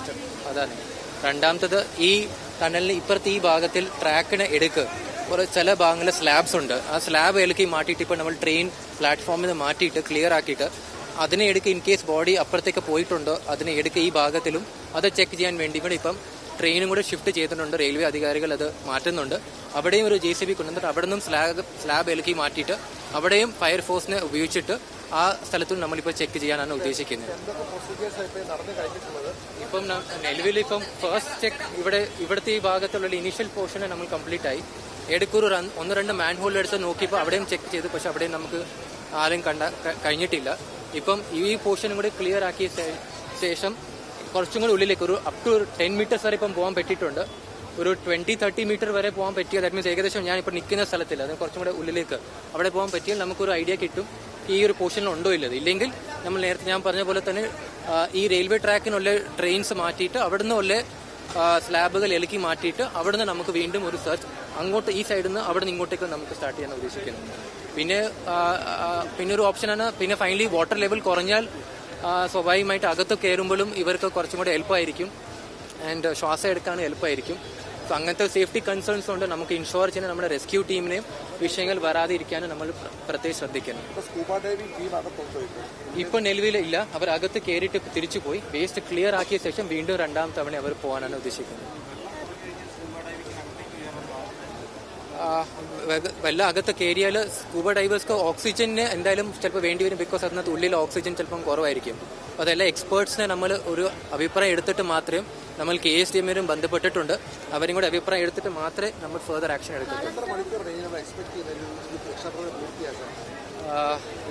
First അതാണ്. രണ്ടാമത്തത് ഈ ടണലിന് ഇപ്പുറത്ത് ഈ ഭാഗത്തിൽ ട്രാക്കിന് എടുക്ക്. ഒരു ചില ഭാഗങ്ങളിൽ സ്ലാബ്സ് ഉണ്ട്. ആ സ്ലാബ് ഇളക്കി മാറ്റിയിട്ട് ഇപ്പോൾ നമ്മൾ ട്രെയിൻ പ്ലാറ്റ്ഫോമിൽ നിന്ന് മാറ്റിയിട്ട് ക്ലിയർ ആക്കിയിട്ട് അതിനെ എടുക്ക് ഇൻ കേസ് ബോഡി അപ്പുറത്തേക്ക് പോയിട്ടുണ്ടോ അതിനെ എടുക്ക് ഈ ഭാഗത്തിലും. അത് ചെക്ക് ചെയ്യാൻ വേണ്ടി കൂടെ ഇപ്പം ട്രെയിനും കൂടെ ഷിഫ്റ്റ് ചെയ്തിട്ടുണ്ട്. റെയിൽവേ അധികാരികൾ അത് മാറ്റുന്നുണ്ട്. അവിടെയും ഒരു ജെ സി ബി കൊണ്ടുവന്നിട്ട് അവിടെ നിന്നും സ്ലാബ് സ്ലാബ് ഇളക്കി മാറ്റിയിട്ട് അവിടെയും ഫയർഫോഴ്സിനെ ഉപയോഗിച്ചിട്ട് ആ സ്ഥലത്തും നമ്മളിപ്പോൾ ചെക്ക് ചെയ്യാനാണ് ഉദ്ദേശിക്കുന്നത്. ഇപ്പം നിലവിൽ ഇപ്പം ഫസ്റ്റ് ചെക്ക് ഇവിടെ ഇവിടുത്തെ ഈ ഭാഗത്തുള്ള ഇനീഷ്യൽ പോർഷനെ നമ്മൾ കംപ്ലീറ്റ് ആയി. എടുക്കൂർ ഒന്ന് രണ്ട് മാൻ ഹോൾ എടുത്ത് നോക്കിയപ്പോൾ അവിടെയും ചെക്ക് ചെയ്തു. പക്ഷെ അവിടെയും നമുക്ക് ആരും കണ്ട കഴിഞ്ഞിട്ടില്ല. ഇപ്പം ഈ പോർഷനും കൂടി ക്ലിയർ ആക്കിയ ശേഷം കുറച്ചും കൂടി ഉള്ളിലേക്ക് ഒരു അപ് ടു ടെൻ മീറ്റേഴ്സ് വരെ ഇപ്പം പോകാൻ പറ്റിയിട്ടുണ്ട്. ഒരു ട്വന്റി തേർട്ടി മീറ്റർ വരെ പോകാൻ പറ്റിയ ദാറ്റ് മീൻസ് ഏകദേശം ഞാൻ ഇപ്പൊ നിൽക്കുന്ന സ്ഥലത്തിൽ അത് കുറച്ചും കൂടെ ഉള്ളിലേക്ക് അവിടെ പോകാൻ പറ്റിയാൽ നമുക്കൊരു ഐഡിയ കിട്ടും. ഈ ഒരു പോർഷനിൽ ഉണ്ടോ ഇല്ലത്. ഇല്ലെങ്കിൽ നമ്മൾ നേരത്തെ ഞാൻ പറഞ്ഞ പോലെ തന്നെ ഈ റെയിൽവേ ട്രാക്കിനുള്ള ട്രെയിൻസ് മാറ്റിയിട്ട് അവിടുന്ന് ഉള്ള സ്ലാബുകൾ ഇളക്കി മാറ്റിയിട്ട് അവിടുന്ന് നമുക്ക് വീണ്ടും ഒരു സെർച്ച് അങ്ങോട്ട് ഈ സൈഡിൽ നിന്ന് അവിടെ നിന്ന് ഇങ്ങോട്ടേക്ക് നമുക്ക് സ്റ്റാർട്ട് ചെയ്യാൻ ഉദ്ദേശിക്കുന്നു. പിന്നെ പിന്നെ ഒരു ഓപ്ഷനാണ് പിന്നെ ഫൈനലി വാട്ടർ ലെവൽ കുറഞ്ഞാൽ സ്വാഭാവികമായിട്ട് അകത്ത് കയറുമ്പോഴും ഇവർക്ക് കുറച്ചും കൂടെ എളുപ്പമായിരിക്കും ആൻഡ് ശ്വാസം എടുക്കാൻ എളുപ്പമായിരിക്കും. സോ അങ്ങനത്തെ സേഫ്റ്റി കൺസേൺസ് കൊണ്ട് നമുക്ക് ഇൻഷുർ ചെയ്യുന്ന നമ്മുടെ റെസ്ക്യൂ ടീമിനെയും വിഷയങ്ങൾ വരാതിരിക്കാനും നമ്മൾ പ്ര- പ്രത്യേകം ശ്രദ്ധിക്കണം. ഇപ്പോൾ ഇപ്പൊ നിലവിൽ ഇല്ല. അവർ അകത്ത് കയറിയിട്ട് തിരിച്ചു പോയി വേസ്റ്റ് ക്ലിയർ ആക്കിയ ശേഷം വീണ്ടും രണ്ടാം തവണ അവർ പോകാനാണ് ഉദ്ദേശിക്കുന്നത് ആ, വെ- വല്ല അകത്ത് കയറിയാൽ സ്കൂബ ഡൈവേഴ്സ്ക്ക് ഓക്സിജന് എന്തായാലും ചിലപ്പോൾ വേണ്ടി വരും ബിക്കോസ് അതിനകത്ത് ഉള്ളിൽ ഓക്സിജൻ ചിലപ്പം കുറവായിരിക്കും. അപ്പോൾ അതെല്ലാം എക്സ്പേർട്സിനെ നമ്മൾ ഒരു അഭിപ്രായം എടുത്തിട്ട് മാത്രമേ നമ്മൾ കെ എസ് ഡി എമ്മിനും ബന്ധപ്പെട്ടിട്ടുണ്ട്. അവരും കൂടെ അഭിപ്രായം എടുത്തിട്ട് മാത്രമേ നമ്മൾ ഫെർദർ ആക്ഷൻ എടുക്കൂ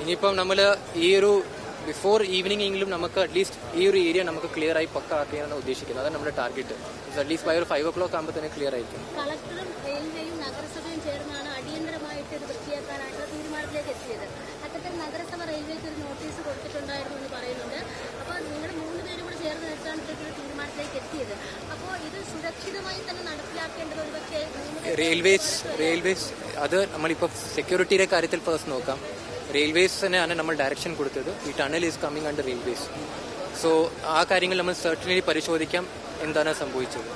ഇനിയിപ്പം നമ്മൾ ഈ ഒരു ബിഫോർ ഈവനിങ് എങ്കിലും നമുക്ക് അറ്റ്ലീസ്റ്റ് ഈ ഒരു ഏരിയ നമുക്ക് ക്ലിയർ ആയി പക്ക ആക്കിയാണ് ഉദ്ദേശിക്കുന്നത്. അതാണ് നമ്മുടെ ടാർഗറ്റ് അറ്റ്ലീസ്റ്റ് ബൈ ഒരു ഫൈവ് ഒ ക്ലോക്ക് ആകുമ്പോൾ തന്നെ ക്ലിയർ ആയിരിക്കും. റെയിൽവേസ് റെയിൽവേസ് അത് നമ്മളിപ്പോൾ സെക്യൂരിറ്റിയുടെ കാര്യത്തിൽ ഫസ്റ്റ് നോക്കാം. റെയിൽവേസിനാണ് നമ്മൾ ഡയറക്ഷൻ കൊടുത്തത്. ഈ tunnel is coming under railways so ആ കാര്യങ്ങൾ നമ്മൾ സെർട്ടൻലി പരിശോധിക്കാം. എന്താണ് സംഭവിച്ചത്?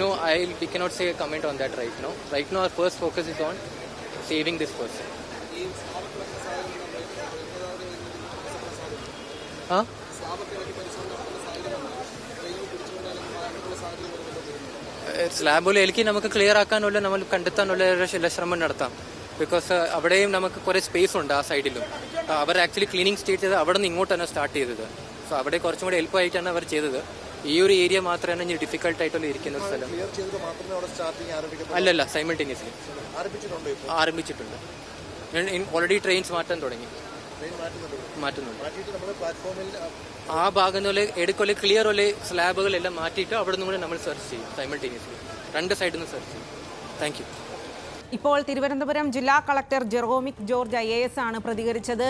No, I we cannot say a on that right no right no our first focus is on on this person person. Huh? സ്ലാബുകൾ എനിക്ക് നമുക്ക് ക്ലിയർ ആക്കാനുള്ള നമ്മൾ കണ്ടെത്താനുള്ള ഒരു ശ്രമം നടത്താം. ബിക്കോസ് അവിടെയും നമുക്ക് കുറെ സ്പേസ് ഉണ്ട് ആ സൈഡിലും അവർ ആക്ച്വലി ക്ലീനിങ് സ്റ്റേറ്റ് ചെയ്ത് അവിടെ നിന്ന് ഇങ്ങോട്ട് ഇങ്ങോട്ടാണ് സ്റ്റാർട്ട് ചെയ്തത്. സോ അവിടെ കുറച്ചും കൂടെ എളുപ്പമായിട്ടാണ് അവർ ചെയ്തത്. ഈ ഒരു ഏരിയ മാത്രമാണ് ഇനി ഡിഫിക്കൽട്ട് ആയിട്ടുള്ള ഇരിക്കുന്ന ഒരു സ്ഥലം. അല്ലല്ല സൈമിൾട്ടേനിയസ്ലി ആരംഭിച്ചിട്ടുണ്ടോ ഓൾറെഡി ട്രെയിൻസ് മാറ്റാൻ തുടങ്ങി. മാറ്റുന്നുണ്ട്. ആ ഭാഗം പോലെ എടുക്കൊല്ലെ ക്ലിയർ ഒല്ലെ സ്ലാബുകളെല്ലാം മാറ്റിയിട്ട് അവിടെ നിന്നും കൂടെ നമ്മൾ സെർച്ച് ചെയ്യും സൈമിൾട്ടേനിയസ്ലി രണ്ട് സൈഡിൽ നിന്ന് സെർച്ച് ചെയ്യും. താങ്ക് യു ഇപ്പോൾ തിരുവനന്തപുരം ജില്ലാ കളക്ടർ ജെറോമിക് ജോർജ് ഐ ആണ് പ്രതികരിച്ചത്.